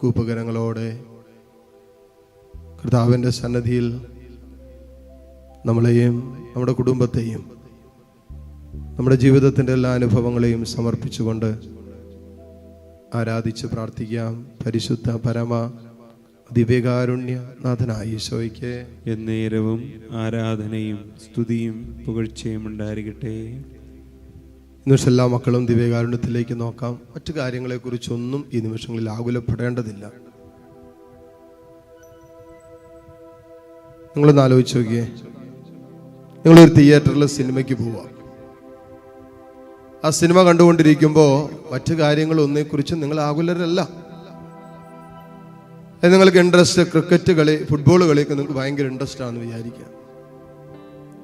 കൂപ്പകരങ്ങളോടെ കർത്താവിന്റെ സന്നദ്ധിയിൽ നമ്മളെയും നമ്മുടെ കുടുംബത്തെയും നമ്മുടെ ജീവിതത്തിന്റെ എല്ലാ അനുഭവങ്ങളെയും സമർപ്പിച്ചുകൊണ്ട് ആരാധിച്ച് പ്രാർത്ഥിക്കാം. പരിശുദ്ധ പരമ ദിവ്യകാരുണ്യ നാഥനായ ഈശോയ്ക്ക് എന്നേരവും ആരാധനയും സ്തുതിയും പുകഴ്ചയും ഉണ്ടായിരിക്കട്ടെ. നിമിഷം എല്ലാ മക്കളും ദിവ്യകാരുണ്യത്തിലേക്ക് നോക്കാം. മറ്റു കാര്യങ്ങളെക്കുറിച്ചൊന്നും ഈ നിമിഷങ്ങളിൽ ആകുലപ്പെടേണ്ടതില്ല. നിങ്ങളൊന്ന് ആലോചിച്ച് നോക്കിയേ. നിങ്ങളൊരു തിയേറ്ററിൽ സിനിമയ്ക്ക് പോവാം. ആ സിനിമ കണ്ടുകൊണ്ടിരിക്കുമ്പോൾ മറ്റു കാര്യങ്ങളൊന്നിനെക്കുറിച്ച് നിങ്ങൾ ആകുലരല്ല. നിങ്ങൾക്ക് ഇൻട്രസ്റ്റ് ക്രിക്കറ്റ് കളി ഫുട്ബോൾ കളിയൊക്കെ നിങ്ങൾക്ക് ഭയങ്കര ഇൻട്രസ്റ്റ് ആണെന്ന് വിചാരിക്കുക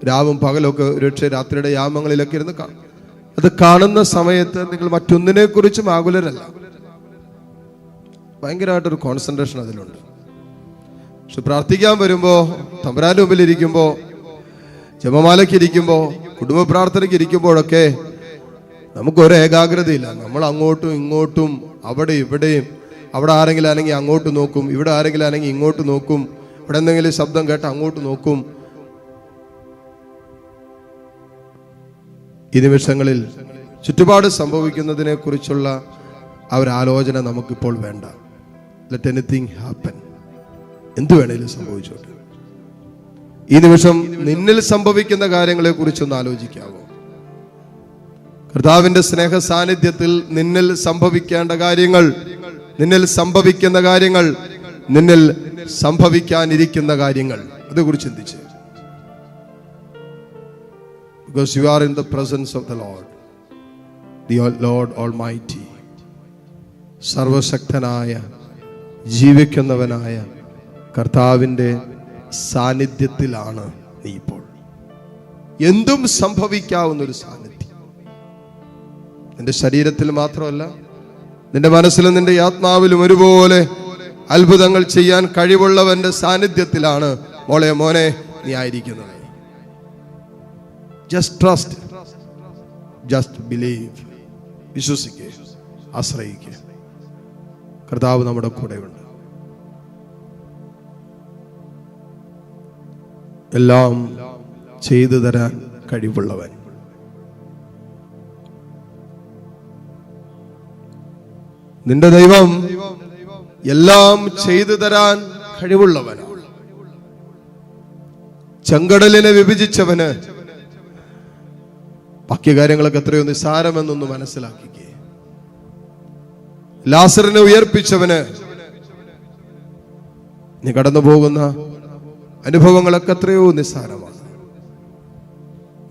രാവും പകലൊക്കെ ഒരുപക്ഷെ രാത്രിയുടെ യാമങ്ങളിലൊക്കെ ഇരുന്ന് കാണും. അത് കാണുന്ന സമയത്ത് നിങ്ങൾ മറ്റൊന്നിനെ കുറിച്ചും ആകുലരല്ല. ഭയങ്കരമായിട്ടൊരു കോൺസെൻട്രേഷൻ അതിലുണ്ട്. പക്ഷെ പ്രാർത്ഥിക്കാൻ വരുമ്പോ തമ്പുരാന്റെ മുമ്പിൽ ഇരിക്കുമ്പോൾ ജപമാലയ്ക്ക് ഇരിക്കുമ്പോൾ കുടുംബ പ്രാർത്ഥനയ്ക്ക് ഇരിക്കുമ്പോഴൊക്കെ നമുക്ക് ഒരു ഏകാഗ്രതയില്ല. നമ്മൾ അങ്ങോട്ടും ഇങ്ങോട്ടും അവിടെ ഇവിടെയും അവിടെ ആരെങ്കിലും ആണെങ്കിൽ അങ്ങോട്ട് നോക്കും ഇവിടെ ആരെങ്കിലും ആണെങ്കിൽ ഇങ്ങോട്ട് നോക്കും ഇവിടെ എന്തെങ്കിലും ശബ്ദം കേട്ട് അങ്ങോട്ട് നോക്കും ഈ നിമിഷങ്ങളിൽ ചുറ്റുപാട് സംഭവിക്കുന്നതിനെ കുറിച്ചുള്ള ആ ഒരു ആലോചന നമുക്കിപ്പോൾ വേണ്ട. ലെറ്റ് എനിത്തിങ് ഹാപ്പൻ എന്തു വേണേലും സംഭവിച്ചോട്ടെ. ഈ നിമിഷം നിന്നിൽ സംഭവിക്കുന്ന കാര്യങ്ങളെ കുറിച്ചൊന്ന് ആലോചിക്കാവോ? കർത്താവിന്റെ സ്നേഹ സാന്നിധ്യത്തിൽ നിന്നിൽ സംഭവിക്കേണ്ട കാര്യങ്ങൾ നിന്നിൽ സംഭവിക്കുന്ന കാര്യങ്ങൾ നിന്നിൽ സംഭവിക്കാനിരിക്കുന്ന കാര്യങ്ങൾ. അതേക്കുറിച്ച് ചിന്തിച്ച്. Because you are in the presence of the Lord, the Lord Almighty. സർവശക്തനായ ജീവിക്കുന്നവനായ കർത്താവിന്റെ സാന്നിധ്യത്തിലാണ് നീ ഇപ്പോൾ. എന്തും സംഭവിക്കാവുന്ന ഒരു സാന്നിധ്യം. നിന്റെ ശരീരത്തിൽ മാത്രമല്ല നിന്റെ മനസ്സിലും നിന്റെ ആത്മാവിലും ഒരുപോലെ അത്ഭുതങ്ങൾ ചെയ്യാൻ കഴിവുള്ളവന്റെ സാന്നിധ്യത്തിലാണ് മോളെ മോനെ നീ ആയിരിക്കുന്നത്. ജസ്റ്റ് ട്രസ്റ്റ് ജസ്റ്റ് ബിലീവ് വിശ്വസിക്കുക ആശ്രയിക്കുക കർത്താവ് നമ്മുടെ കൂടെയുണ്ട്. എല്ലാം ചെയ്തു തരാൻ കഴിവുള്ളവൻ. നിന്റെ ദൈവം എല്ലാം ചെയ്തു തരാൻ കഴിവുള്ളവനാണ്. ചെങ്കടലിനെ വിഭജിച്ചവന് ബാക്കി കാര്യങ്ങളൊക്കെ എത്രയോ നിസ്സാരമെന്നൊന്ന് മനസ്സിലാക്കിക്കേ. ലാസറിനെ ഉയർപ്പിച്ചവന് നീ കടന്നു പോകുന്ന അനുഭവങ്ങളൊക്കെ എത്രയോ നിസ്സാരമാണ്.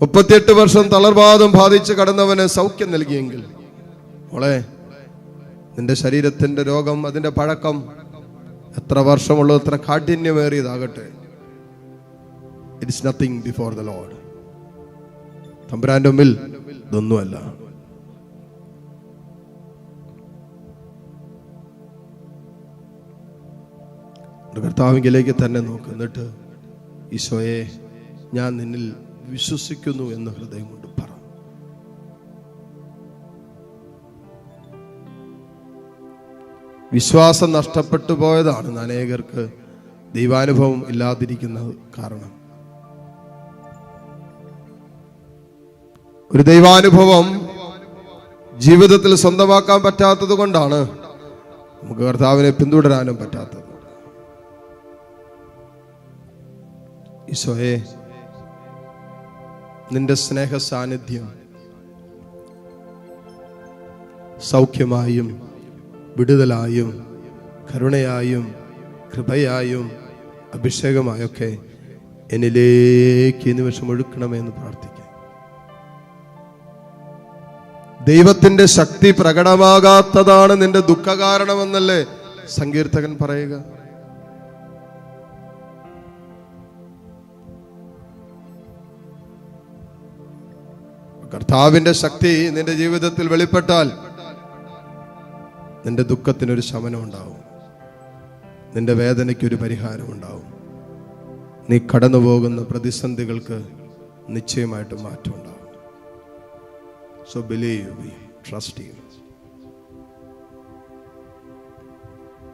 മുപ്പത്തിയെട്ട് വർഷം തളർവാദം ബാധിച്ച് കടന്നവന് സൗഖ്യം നൽകിയെങ്കിൽ മോളെ നിന്റെ ശരീരത്തിന്റെ രോഗം അതിന്റെ പഴക്കം എത്ര വർഷമുള്ളത് എത്ര കാഠിന്യമേറിയതാകട്ടെ it's nothing before the lord തമ്പുരാന്റെ മുമ്പിൽ ഇതൊന്നുമല്ല. കർത്താവിംഗിലേക്ക് തന്നെ നോക്ക് എന്നിട്ട് ഈശോയെ ഞാൻ നിന്നിൽ വിശ്വസിക്കുന്നു എന്ന് ഹൃദയം കൊണ്ട് പറ. വിശ്വാസം നഷ്ടപ്പെട്ടു പോയതാണ് അനേകർക്ക് ദൈവാനുഭവം ഇല്ലാതിരിക്കുന്നത് കാരണം. ഒരു ദൈവാനുഭവം ജീവിതത്തിൽ സ്വന്തമാക്കാൻ പറ്റാത്തത് കൊണ്ടാണ് നമുക്ക് കർത്താവിനെ പിന്തുടരാനും പറ്റാത്തത്. ഈശോയെ നിന്റെ സ്നേഹ സാന്നിധ്യം സൗഖ്യമായും വിടുതലായും കരുണയായും കൃപയായും അഭിഷേകമായൊക്കെ എന്നിലേക്ക് നിമിഷം ഒഴുക്കണമെന്ന് പ്രാർത്ഥിക്കാം ദൈവത്തിന്റെ ശക്തി പ്രകടമാകാത്തതാണ് നിന്റെ ദുഃഖ കാരണമെന്നല്ലേ സങ്കീർത്തകൻ പറയുക. കർത്താവിന്റെ ശക്തി നിന്റെ ജീവിതത്തിൽ വെളിപ്പെട്ടാൽ നിന്റെ ദുഃഖത്തിനൊരു ശമനം ഉണ്ടാവും നിന്റെ വേദനയ്ക്ക് ഒരു പരിഹാരം ഉണ്ടാവും നീ കടന്നു പോകുന്ന പ്രതിസന്ധികൾക്ക് നിശ്ചയമായിട്ട് മാറ്റം ഉണ്ടാവും so believe trust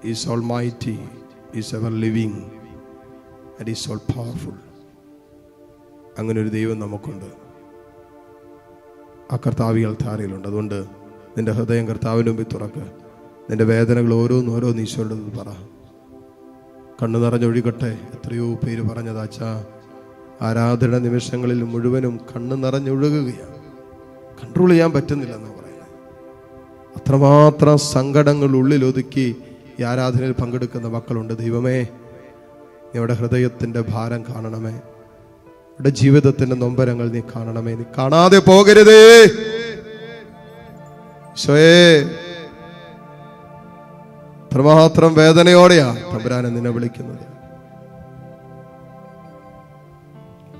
is almighty is ever living and is all powerful അങ്ങനെ ഒരു ദൈവം നമുക്കുണ്ട്. ആ കർത്താവികൾ ധാരയിലുണ്ട്. അതുകൊണ്ട് നിന്റെ ഹൃദയം കർത്താവിന്റെ മുമ്പിൽ തുറക്ക്. നിന്റെ വേദനകൾ ഓരോന്ന് ഓരോന്ന് ഈശോയുടെ പറ. കണ്ണു നിറഞ്ഞൊഴുകട്ടെ. എത്രയോ പേര് പറഞ്ഞതാച്ചാ ആരാധന നിമിഷങ്ങളിൽ മുഴുവനും കണ്ണു നിറഞ്ഞൊഴുകുകയാണ്. കൺട്രോൾ ചെയ്യാൻ പറ്റുന്നില്ല എന്ന് പറയുന്നത്. അത്രമാത്രം സങ്കടങ്ങൾ ഉള്ളിലൊതുക്കി ഈ ആരാധനയിൽ പങ്കെടുക്കുന്ന മക്കളുണ്ട്. ദൈവമേ നിങ്ങളുടെ ഹൃദയത്തിന്റെ ഭാരം കാണണമേ. നിങ്ങളുടെ ജീവിതത്തിന്റെ നൊമ്പരങ്ങൾ നീ കാണണമേ. നീ കാണാതെ പോകരുതേ. ഈശോയേ അത്രമാത്രം വേദനയോടെയാ തമ്പുരാനെ നിന്നെ വിളിക്കുന്നത്.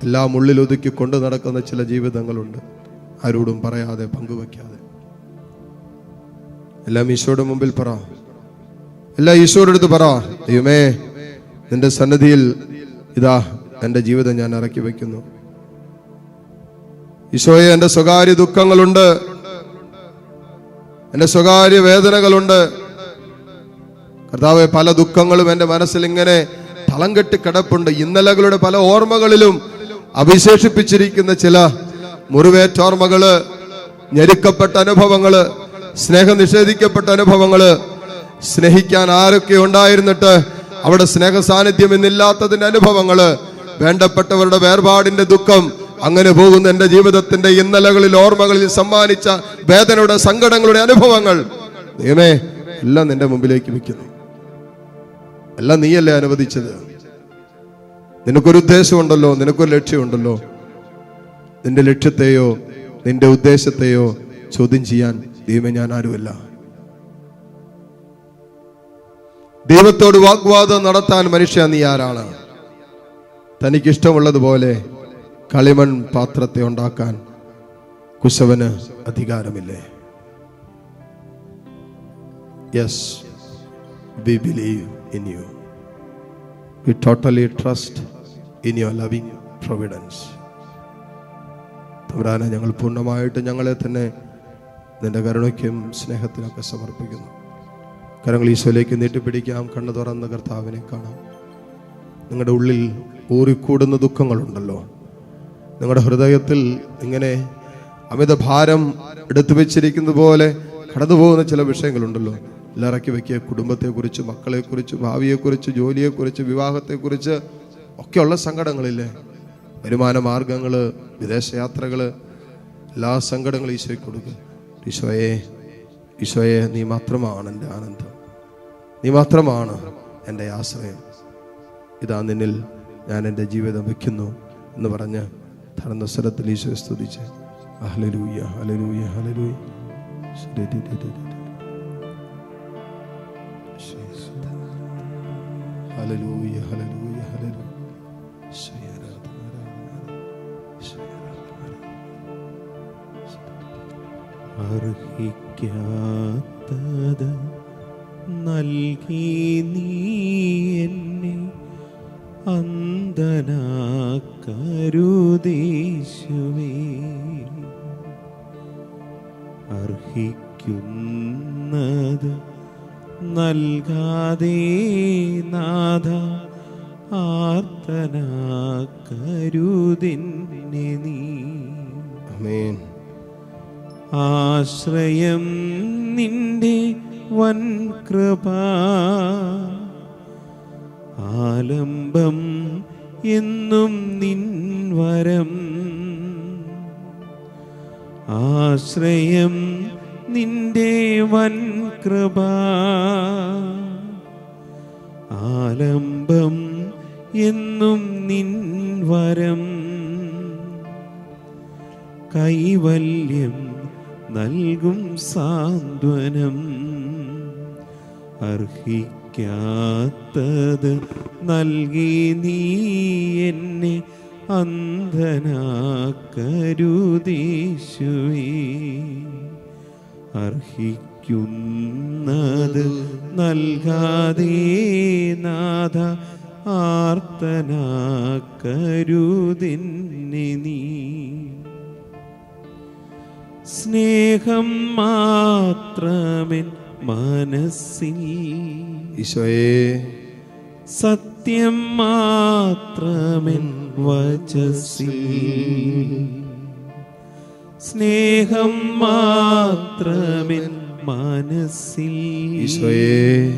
എല്ലാം ഉള്ളിലൊതുക്കി കൊണ്ടു നടക്കുന്ന ചില ജീവിതങ്ങളുണ്ട്. ആരോടും പറയാതെ പങ്കുവെക്കാതെ. എല്ലാം ഈശോയുടെ മുമ്പിൽ പറ. എല്ലാം ഈശോയുടെ അടുത്ത് പറ. ദൈവമേ നിന്റെ സന്നദ്ധിയിൽ ഇതാ എന്റെ ജീവിതം ഞാൻ ഇറക്കി വയ്ക്കുന്നു. ഈശോയെ എന്റെ സ്വകാര്യ ദുഃഖങ്ങളുണ്ട്. എന്റെ സ്വകാര്യ വേദനകളുണ്ട്. കർത്താവെ പല ദുഃഖങ്ങളും എന്റെ മനസ്സിൽ ഇങ്ങനെ തളം കെട്ടി കിടപ്പുണ്ട്. ഇന്നലകളുടെ പല ഓർമ്മകളിലും അവിശേഷിപ്പിച്ചിരിക്കുന്ന ചില മുറിവേറ്റ ഓർമ്മകൾ ഞെരുക്കപ്പെട്ട അനുഭവങ്ങൾ സ്നേഹം നിഷേധിക്കപ്പെട്ട അനുഭവങ്ങൾ സ്നേഹിക്കാൻ ആരൊക്കെ ഉണ്ടായിരുന്നിട്ട് അവിടെ സ്നേഹ സാന്നിധ്യം ഇന്നില്ലാത്തതിന്റെ അനുഭവങ്ങൾ വേണ്ടപ്പെട്ടവരുടെ വേർപാടിന്റെ ദുഃഖം അങ്ങനെ പോകുന്ന എന്റെ ജീവിതത്തിന്റെ ഇന്നലകളിൽ ഓർമ്മകളിൽ സമ്മാനിച്ച വേദനയുടെ സങ്കടങ്ങളുടെ അനുഭവങ്ങൾ. ദൈവമേ എല്ലാം നിന്റെ മുമ്പിലേക്ക് വെക്കുന്നു എല്ലാം നീയല്ലേ അനുവദിച്ചത്? നിനക്കൊരു ഉദ്ദേശമുണ്ടല്ലോ നിനക്കൊരു ലക്ഷ്യമുണ്ടല്ലോ. നിന്റെ ലക്ഷ്യത്തെയോ നിന്റെ ഉദ്ദേശത്തെയോ ചോദ്യം ചെയ്യാൻ ദൈവം ഞാൻ ആരുമല്ല. ദൈവത്തോട് വാഗ്വാദം നടത്താൻ മനുഷ്യ നീ ആരാണ്? തനിക്ക് ഇഷ്ടമുള്ളതുപോലെ കളിമൺ പാത്രത്തെ ഉണ്ടാക്കാൻ കുശവന് അധികാരമില്ലേ? Yes we believe in you we totally trust in your loving providence തമ്പുരാനെ ഞങ്ങൾ പൂർണമായിട്ട് ഞങ്ങളെ തന്നെ നിന്റെ കരുണയ്ക്കും സ്നേഹത്തിനൊക്കെ സമർപ്പിക്കുന്നു. കരങ്ങൾ ഈശോയിലേക്ക് നീട്ടിപ്പിടിക്കാം. കണ്ണു തുറന്ന് കർത്താവിനെ കാണാം. നിങ്ങളുടെ ഉള്ളിൽ ഊറിക്കൂടുന്ന ദുഃഖങ്ങളുണ്ടല്ലോ. നിങ്ങളുടെ ഹൃദയത്തിൽ ഇങ്ങനെ അമിത ഭാരം എടുത്തു വെച്ചിരിക്കുന്നത് പോലെ കടന്നു പോകുന്ന ചില വിഷയങ്ങളുണ്ടല്ലോ. ഇല്ലറക്കി വെക്കിയ കുടുംബത്തെക്കുറിച്ച് മക്കളെക്കുറിച്ച് ഭാവിയെക്കുറിച്ച് ജോലിയെക്കുറിച്ച് വിവാഹത്തെക്കുറിച്ച് ഒക്കെയുള്ള സങ്കടങ്ങളില്ലേ? വരുമാന മാർഗങ്ങൾ വിദേശയാത്രകൾ എല്ലാ സങ്കടങ്ങളും ഈശോയ്ക്ക് കൊടുക്കുക ഈശോയെ ഈശോയെ നീ മാത്രമാണ് എന്റെ ആനന്ദം. നീ മാത്രമാണ് എന്റെ ആശ്രയം. ഇതാ നിന്നിൽ ഞാൻ എന്റെ ജീവിതം വയ്ക്കുന്നു എന്ന് പറഞ്ഞ് തടന്ന സ്ഥലത്തിൽ ഈശോയെ സ്തുതിച്ച്. അഹലലൂയ ഹലലൂയ ഹലലൂയ ഹലലൂയ ഹലലൂയ ഹലലൂയ അർഹിക്കാത്തത് നൽകി നീ എന്നെ അന്തനാക്കരുതീശുവേ അർഹിക്കുന്നത് നൽകാതെ നാഥ ആർത്തനാക്കരുതിന്നെ നീ. അമേൻ ആശ്രയം നിന്റെ വൻ കൃപ. ആലംബം എന്നും നിൻ വരം. ആശ്രയം നിന്റെ വൻ കൃപ. ആലംബം എന്നും നിൻ വരം. കൈവല്യം നൽകും സാന്ത്വനം. അർഹിക്കാത്തത് നൽകി നീ എന്നെ അന്ധനാക്കരുതീശുവേ. അർഹിക്കുന്നത് നൽകാതെ നാഥ ആർത്തനാക്കരുതിന്നെ നീ. സ്നേഹം മാത്രമെൻ മനസ്സിൽ. ഈശോയെ. സത്യം മാത്രമെൻ വചസി സ്നേഹം മാത്രമെൻ മനസ്സിൽ. ഈശോയെ.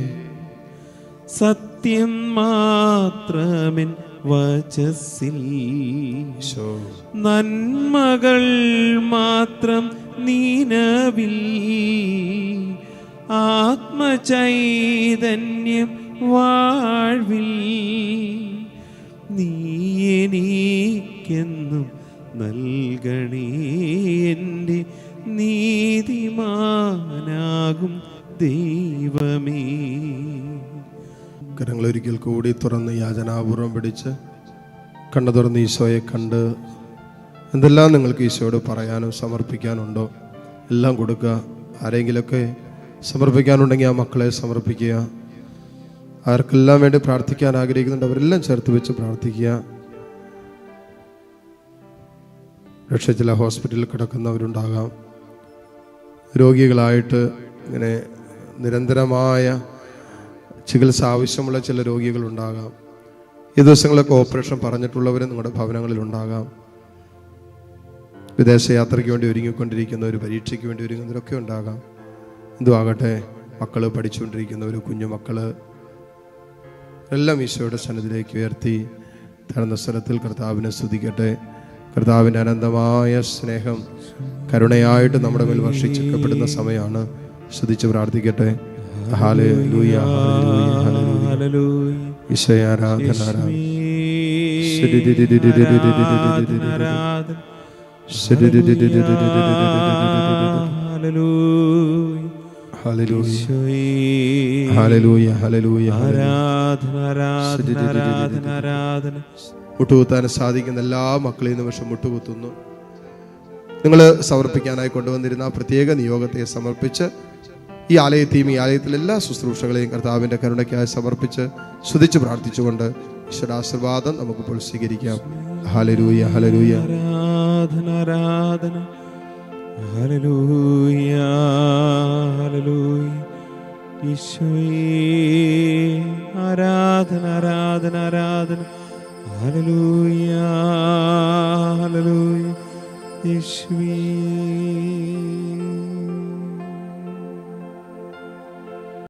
സത്യം മാത്രമെൻ വചസിൽ ഈശോ. നന്മകൾ മാത്രം നീനവിൽ. ആത്മചൈതന്യം വാഴ്വിൽ. നീയെനിക്കെന്നും നൽകണേ എന്റെ നീതിമാനാകും ദൈവമേ. കരങ്ങൾ ഒരിക്കൽ കൂടി തുറന്ന് യാചനാപൂർവം പിടിച്ച് കണ്ണു തുറന്ന് ഈശോയെ കണ്ട് എന്തെല്ലാം നിങ്ങൾക്ക് ഈശോയോട് പറയാനും സമർപ്പിക്കാനുണ്ടോ? എല്ലാം കൊടുക്കുക. ആരെങ്കിലൊക്കെ സമർപ്പിക്കാനുണ്ടെങ്കിൽ ആ മക്കളെ സമർപ്പിക്കുക. ആർക്കെല്ലാം വേണ്ടി പ്രാർത്ഥിക്കാൻ ആഗ്രഹിക്കുന്നുണ്ട്? അവരെല്ലാം ചേർത്ത് വെച്ച് പ്രാർത്ഥിക്കുക. പക്ഷേ ചില ഹോസ്പിറ്റലിൽ കിടക്കുന്നവരുണ്ടാകാം. രോഗികളായിട്ട് ഇങ്ങനെ നിരന്തരമായ ചികിത്സ ആവശ്യമുള്ള ചില രോഗികളുണ്ടാകാം. ഈ ദിവസങ്ങളിലൊക്കെ ഓപ്പറേഷൻ പറഞ്ഞിട്ടുള്ളവർ നിങ്ങളുടെ ഭവനങ്ങളിൽ ഉണ്ടാകാം. വിദേശയാത്രയ്ക്ക് വേണ്ടി ഒരുങ്ങിക്കൊണ്ടിരിക്കുന്നവർ പരീക്ഷയ്ക്ക് വേണ്ടി ഒരുങ്ങുന്നവരൊക്കെ ഉണ്ടാകാം. എന്തുവാകട്ടെ മക്കൾ പഠിച്ചുകൊണ്ടിരിക്കുന്നവർ കുഞ്ഞുമക്കൾ എല്ലാം ഈശോയുടെ സന്നിധിയിലേക്ക് ഉയർത്തി തരുന്ന സ്ഥലത്തിൽ കർത്താവിനെ സ്തുതിക്കട്ടെ. കർത്താവിന്റെ അനന്തമായ സ്നേഹം കരുണയായിട്ട് നമ്മുടെ മേൽ വർഷിച്ചപ്പെടുന്ന സമയമാണ്. ശ്രദ്ധിച്ച് പ്രാർത്ഥിക്കട്ടെ. മുട്ടുകുത്താൻ സാധിക്കുന്ന എല്ലാ മക്കളെയും നിമിഷം മുട്ടുകുത്തുന്നു. നിങ്ങൾ സമർപ്പിക്കാനായി കൊണ്ടുവന്നിരുന്ന ആ പ്രത്യേക നിയോഗത്തെ സമർപ്പിച്ച് ഈ ആലയത്തെയും ഈ ആലയത്തിലെ എല്ലാ ശുശ്രൂഷകളെയും കർത്താവിന്റെ കരുണയ്ക്കായി സമർപ്പിച്ച് സ്തുതിച്ച് പ്രാർത്ഥിച്ചുകൊണ്ട് ഈശ്വര ആശീർവാദം നമുക്കിപ്പോൾ സ്വീകരിക്കാം. ഹലരൂയ ഹലരൂയ ആരാധന ആരാധന. ഹല്ലേലൂയ. ഈശോയേ ആരാധന ആരാധന ആരാധന. Hallelujah hallelujah. ഈശോയേ.